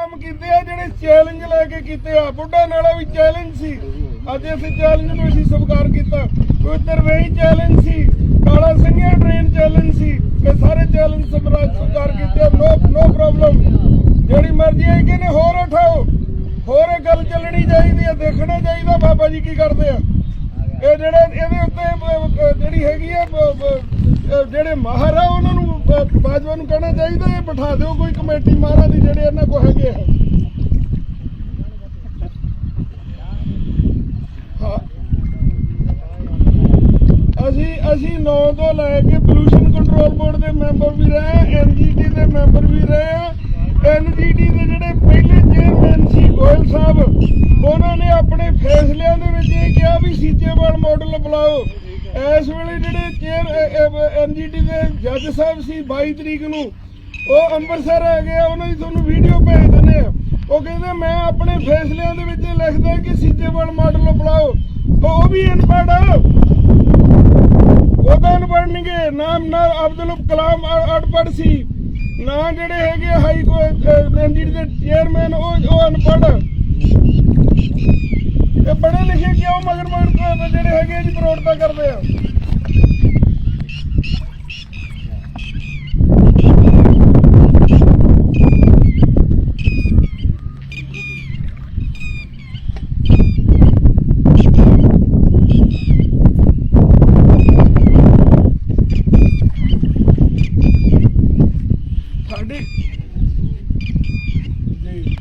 ਕੰਮ ਕੀਤੇ ਆ, ਜਿਹੜੇ ਚੈਲੰਜ ਲੈ ਕੇ ਕੀਤੇ ਆ। ਬੁੱਢਾ ਨਾਲਾ ਵੀ ਚੈਲੰਜ ਸੀ। ਅੱਜ ਅਸੀਂ ਚੈਲੰਜ ਨੂੰ ਅਸੀਂ ਸਵੀਕਾਰ ਕੀਤਾ। ਕੋਈ ਤਰਵੇਈ ਚੈਲੰਜ ਸੀ। ਕਾਲਾ ਸਿੰਘਿਆ ਟ੍ਰੇਨ ਚੈਲੰਜ ਸੀ। ਇਹ ਸਾਰੇ ਚੈਲੰਜ ਸਵੀਕਾਰ ਸਵੀਕਾਰ ਕੀਤੇ ਨੋ ਨੋ ਪ੍ਰੋਬਲਮ ਜਿਹੜੀ ਮਰਜ਼ੀ ਹੈ ਕਿ ਨੇ ਹੋਰ ਉਠਾਓ। ਹੋਰ ਇਹ ਗੱਲ ਚੱਲਣੀ ਚਾਹੀਦੀ ਹੈ ਦੇਖਣਾ ਚਾਹੀਦਾ ਬਾਬਾ ਜੀ ਕੀ ਕਰਦੇ ਆ। ਇਹ ਜਿਹੜੇ ਇਹਦੇ ਉੱਤੇ ਜਿਹੜੀ ਹੈਗੀ ਆ ਜਿਹੜੇ ਮਾਹਰ ਆ, ਉਹਨਾਂ ਨੂੰ ਬਾਜਵਾ ਨੂੰ ਕਹਿਣਾ ਚਾਹੀਦਾ, ਇਹ ਬਿਠਾ ਦਿਓ ਕੋਈ ਕਮੇਟੀ ਮਾਰਾ ਦੀ ਜਿਹੜੇ ਇਹਨਾਂ ਕੋ ਹੈਗੇ ਆ। ਹਾਂ। ਅਸੀਂ ਅਸੀਂ 9 ਤੋਂ ਲੈ ਕੇ ਪੋਲੂਸ਼ਨ ਕੰਟਰੋਲ ਬੋਰਡ ਦੇ ਮੈਂਬਰ ਵੀ ਰਹੇ ਐਨਜੀਟੀ ਦੇ ਮੈਂਬਰ ਵੀ ਰਹੇ ਐਨਜੀਟੀ ਦੇ ਜਿਹੜੇ ਪਹਿਲੇ ਚੇਅਰਮੈਨ ਸੀ ਗੋਇਲ ਸਾਹਿਬ, ਉਹਨਾਂ ਨੇ ਆਪਣੇ ਫੈਸਲਿਆਂ ਦੇ ਵਿੱਚ ਇਹ ਕਿਹਾ ਵੀ ਸੀਚੇਵਾਲ ਮਾਡਲ ਬੁਲਾਓ। ਇਸ ਵੇਲੇ ਜਿਹੜੇ ਚੇਅਰ ਐਨਜੀਟੀ ਦੇ ਜੱਜ ਸਾਹਿਬ ਸੀ 22 ਤਰੀਕ ਨੂੰ, ਉਹ ਅੰਮ੍ਰਿਤਸਰ ਆ ਗਏ ਉਹਨਾਂ ਦੀ ਤੁਹਾਨੂੰ ਵੀਡੀਓ ਭੇਜ ਦਿੰਦੇ ਆ। ਉਹ ਕਹਿੰਦੇ, ਮੈਂ ਆਪਣੇ ਫੈਸਲਿਆਂ ਦੇ ਵਿੱਚ ਲਿਖਦਾ ਕਿ ਸੀਚੇਵਾਲ ਮਾਡਲ ਬੁਲਾਓ। ਉਹ ਵੀ ਅਨਪੜ੍ਹ ਆ। ਉਹਦਾ ਅਨਪੜ੍ਹ ਨਹੀਂਗੇ ਨਾਮ ਨਾ ਅਬਦੁਲ ਕਲਾਮ ਅਨਪੜ੍ਹ ਸੀ, ਨਾ ਜਿਹੜੇ ਹੈਗੇ ਹਾਈ ਕੋਰਟ ਐਨਜੀਟੀ ਦੇ ਚੇਅਰਮੈਨ ਉਹ ਉਹ ਅਨਪੜ੍ਹ ਇਹ ਪੜ੍ਹੇ ਲਿਖੇ ਕਿਉਂ ਮਗਰ ਮਗਰ ਕ- ਜਿਹੜੇ ਹੈਗੇ ਇਹਦੀ ਪ੍ਰੋੜਤਾ ਕਰਦੇ ਆ। ਸਾਡੀ ਜੀ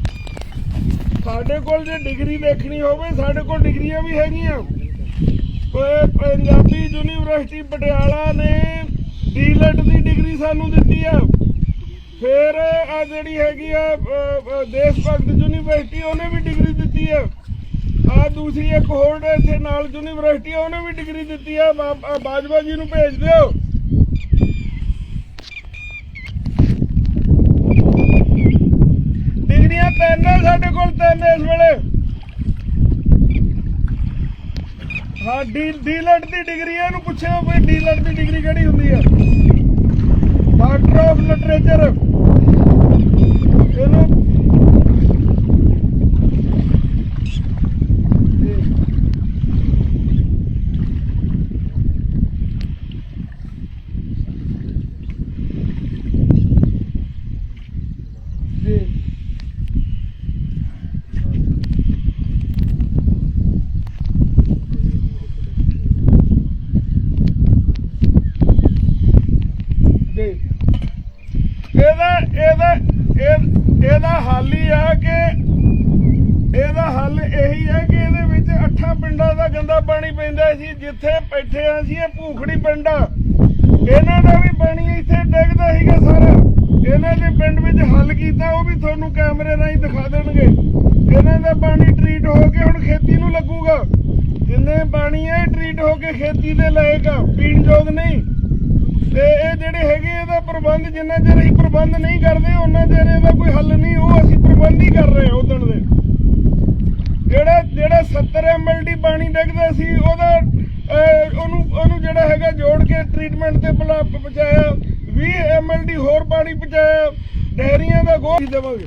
ਸਾਡੇ ਕੋਲ ਜੇ ਡਿਗਰੀ ਦੇਖਣੀ ਹੋਵੇ, ਸਾਡੇ ਕੋਲ ਡਿਗਰੀਆਂ ਵੀ ਹੈਗੀਆਂ। ਪੰਜਾਬੀ ਯੂਨੀਵਰਸਿਟੀ ਪਟਿਆਲਾ ਨੇ ਡੀਲਟ ਦੀ ਡਿਗਰੀ ਸਾਨੂੰ ਦਿੱਤੀ ਆ। ਫਿਰ ਆ ਜਿਹੜੀ ਹੈਗੀ ਆ ਦੇਸ਼ ਭਗਤ ਯੂਨੀਵਰਸਿਟੀ, ਉਹਨੇ ਵੀ ਡਿਗਰੀ ਦਿੱਤੀ ਆ। ਆ ਦੂਸਰੀ ਇੱਕ ਹੋਰ ਇੱਥੇ ਨਾਲ ਯੂਨੀਵਰਸਿਟੀ ਉਹਨੇ ਵੀ ਡਿਗਰੀ ਦਿੱਤੀ ਆ। ਬਾਜਵਾ ਜੀ ਨੂੰ ਭੇਜ ਦਿਓ ਡਿਗਰੀਆਂ ਤਿੰਨ ਆ ਇਸ ਵੇਲੇ। ਹਾਂ ਡੀ ਡੀਲਟ ਦੀ ਡਿਗਰੀ ਆ, ਇਹਨੂੰ ਪੁੱਛਿਓ ਵੀ ਡੀਲਟ ਦੀ ਡਿਗਰੀ ਕਿਹੜੀ ਹੁੰਦੀ ਆ ਡਾਕਟਰ ਆਫ ਲਿਟਰੇਚਰ ਇਹਨੂੰ ਜੀ। ਇਹਦਾ ਇਹਦਾ ਇਹਦਾ ਹੱਲ ਹੀ ਆ ਕਿ ਇਹਦਾ ਹੱਲ ਇਹੀ ਹੈ ਕਿ ਇਹਦੇ ਵਿੱਚ ਅੱਠਾਂ ਪਿੰਡਾਂ ਦਾ ਗੰਦਾ ਪਾਣੀ ਪੈਂਦਾ ਸੀ, ਜਿੱਥੇ ਬੈਠੇ ਆ ਸੀ ਇਹ ਭੂਖੜੀ ਪਿੰਡ। ਇਹਨਾਂ ਦਾ ਵੀ ਪਾਣੀ ਇੱਥੇ ਡਿੱਗਦਾ ਸੀਗਾ ਸਾਰਾ। ਇਹਨਾਂ ਦੇ ਪਿੰਡ ਵਿੱਚ ਹੱਲ ਕੀਤਾ, ਉਹ ਵੀ ਤੁਹਾਨੂੰ ਕੈਮਰੇ ਰਾਹੀਂ ਦਿਖਾ ਦੇਣਗੇ। ਇਹਨਾਂ ਦਾ ਪਾਣੀ ਟ੍ਰੀਟ ਹੋ ਕੇ ਹੁਣ ਖੇਤੀ ਨੂੰ ਲੱਗੂਗਾ। ਜਿੰਨੇ ਪਾਣੀ ਇਹ ਟ੍ਰੀਟ ਹੋ ਕੇ ਖੇਤੀ ਦੇ ਲਾਏਗਾ ਪੀਣ ਯੋਗ ਨਹੀਂ। ਜਿਹੜੇ ਹੈਗੇ ਇਹਦਾ ਪ੍ਰਬੰਧ ਜਿੰਨਾ ਚਿਰ ਅਸੀਂ ਪ੍ਰਬੰਧ ਨਹੀਂ ਕਰਦੇ ਉਹਨਾਂ ਚਿਰ ਇਹਦਾ ਕੋਈ ਹੱਲ ਨਹੀਂ, ਉਹ ਅਸੀਂ ਪ੍ਰਬੰਧ ਹੀ ਕਰ ਰਹੇ ਉਦਣ ਦੇ। ਜਿਹੜਾ ਜਿਹੜਾ 70 ਐਮਐਲਡੀ ਪਾਣੀ ਡਿੱਗਦਾ ਸੀ, ਉਹਦਾ ਉਹਨੂੰ ਉਹਨੂੰ ਜਿਹੜਾ ਹੈਗਾ ਜੋੜ ਕੇ ਟ੍ਰੀਟਮੈਂਟ ਤੇ ਪਲਾ- ਪਹੁੰਚਾਇਆ 20 ਐਮਐਲਡੀ ਹੋਰ ਪਾਣੀ ਪਹੁੰਚਾਇਆ, ਡੈਰੀਆਂ ਦਾ ਗੋਹ ਦੇਵਾਂਗੇ।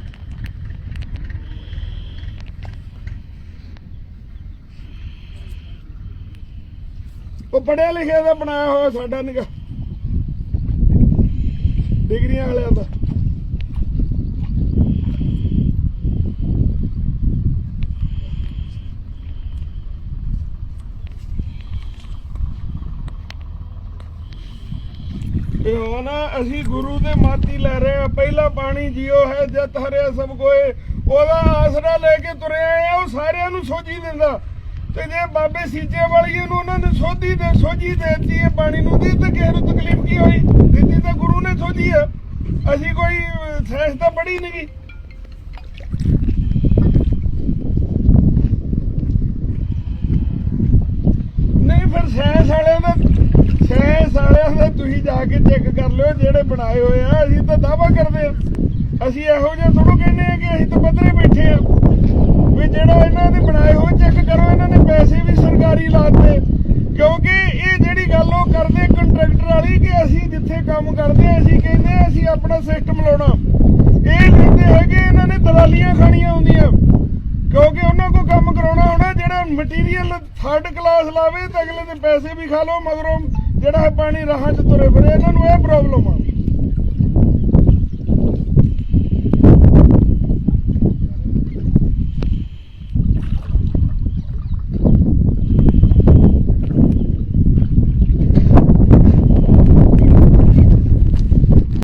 ਉਹ ਪੜਿਆ ਲਿਖਿਆ ਦਾ ਬਣਾਇਆ ਹੋਇਆ ਸਾਡਾ ਨਿਗਾ। ਡਿਗਰੀਆਂ ਵਾਲਿਆਂ ਦਾ। ਇਹ ਹੁਣ ਅਸੀਂ ਗੁਰੂ ਦੇ ਮਾਤੀ ਲੈ ਰਹੇ ਆ ਪਹਿਲਾ ਪਾਣੀ ਜੀਓ ਹੈ, ਜਤ ਹਰਿਆ ਸਭ ਕੋਏ। ਉਹਦਾ ਆਸਰਾ ਲੈ ਕੇ ਤੁਰੇ ਆ ਉਹ ਸਾਰਿਆਂ ਨੂੰ ਸੋਝੀ ਦਿੰਦਾ। ਤੇ ਜੇ ਬਾਬੇ ਸੀਚੇ ਵਾਲੀ ਨੂੰ ਉਹਨਾਂ ਨੇ ਸੋਧੀ ਤੇ ਸੋਝੀ ਦੇਤੀ ਇਹ ਪਾਣੀ ਨੂੰ ਦੀ ਤੇ ਕਿਸੇ ਨੂੰ ਤਕਲੀਫ ਕੀ ਹੋਈ ਦਿੱਤੀ ਤਾਂ ਗੁਰੂ ਨੇ ਸੋਝੀ ਆ ਅਸੀਂ ਕੋਈ ਸਾਇੰਸ ਤਾਂ ਪੜ੍ਹੀ ਨਹੀਂ ਨਹੀਂ, ਫਿਰ ਸਾਇੰਸ ਵਾਲਿਆਂ ਦਾ ਸਾਇੰਸ ਵਾਲਿਆਂ ਦਾ ਤੁਸੀਂ ਜਾ ਕੇ ਚੈੱਕ ਕਰ ਲਿਓ, ਜਿਹੜੇ ਬਣਾਏ ਹੋਏ ਆ, ਅਸੀਂ ਤਾਂ ਦਾਵਾ ਕਰਦੇ ਆ। ਅਸੀਂ ਇਹੋ ਜਿਹਾ ਥੋੜੋ ਕਹਿੰਦੇ ਆ ਕਿ ਅਸੀਂ ਤਾਂ ਪੱਧਰੇ ਬੈਠੇ ਆ। ਵੀ ਜਿਹੜਾ ਇਹਨਾਂ ਦੇ ਬਣਾਏ ਹੋਏ ਚੈੱਕ ਕਰੋ, ਇਹਨਾਂ ਨੇ ਪੈਸੇ ਵੀ ਸਰਕਾਰੀ ਲਾਤੇ। ਕਿਉਂਕਿ ਵਾਲੀ ਕਿ ਅਸੀਂ ਜਿੱਥੇ ਕੰਮ ਕਰਦੇ ਆ ਅਸੀਂ ਕਹਿੰਦੇ ਅਸੀਂ ਆਪਣਾ ਸਿਸਟਮ ਲਾਉਣਾ। ਇਹ ਕਹਿੰਦੇ ਹੈਗੇ ਇਹਨਾਂ ਨੇ ਦਲਾਲੀਆਂ ਖਾਣੀਆਂ ਹੁੰਦੀਆਂ। ਕਿਉਂਕਿ ਉਹਨਾਂ ਕੋ ਕੰਮ ਕਰਾਉਣਾ ਹੋਣਾ, ਜਿਹੜਾ ਮਟੀਰੀਅਲ ਥਰਡ ਕਲਾਸ ਲਾਵੇ ਤੇ ਅਗਲੇ ਦੇ ਪੈਸੇ ਵੀ ਖਾ ਲਓ, ਮਗਰੋਂ ਜਿਹੜਾ ਪਾਣੀ ਰਾਹਾਂ 'ਚ ਤੁਰੇ ਫਿਰੇ, ਇਹਨਾਂ ਨੂੰ ਇਹ ਪ੍ਰੋਬਲਮ ਆ।